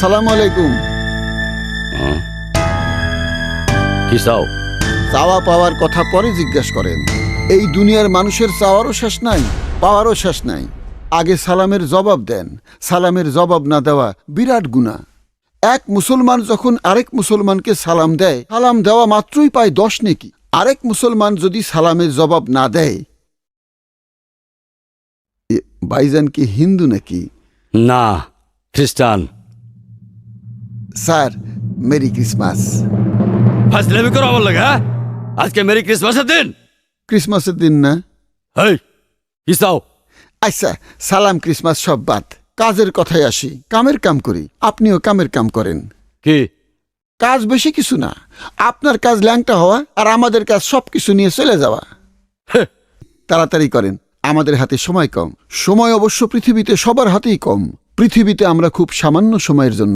সালাম আলাইকুম। কি চাও? চাওয়া পাওয়ার কথা পরে জিজ্ঞাসা করেন। এই দুনিয়ার মানুষের চাওয়ারও শেষ নাই পাওয়ারও শেষ নাই। আগে সালামের জবাব দেন। সালামের জবাব না দেওয়া বিরাট গুণা। এক মুসলমান যখন আরেক মুসলমানকে সালাম দেয় সালাম দেওয়া মাত্রই পায় দশ নেকি। আরেক মুসলমান যদি সালামের জবাব না দেয় বাইজান কি হিন্দু নাকি? না খ্রিস্টান। Sir merry Christmas. ফাজলামি করো আমার লাগে হ্যাঁ? আজকে মেরি ক্রিসমাসের দিন। ক্রিসমাসের দিন না? হেই চাও? আচ্ছা সালাম ক্রিসমাস সব বাদ। কাজের কথায় আসি কামের কাম করি। আপনিও কামের কাম করেন। কি? কাজ বেশি কিছু না। আপনার কাজ ল্যাংটা হওয়া আর আমাদের কাজ সব কিছু নিয়ে চলে যাওয়া। তাড়াতাড়ি করেন আমাদের হাতে সময় কম। সময় অবশ্য পৃথিবীতে সবার হাতেই কম। পৃথিবীতে আমরা খুব সামান্য সময়ের জন্য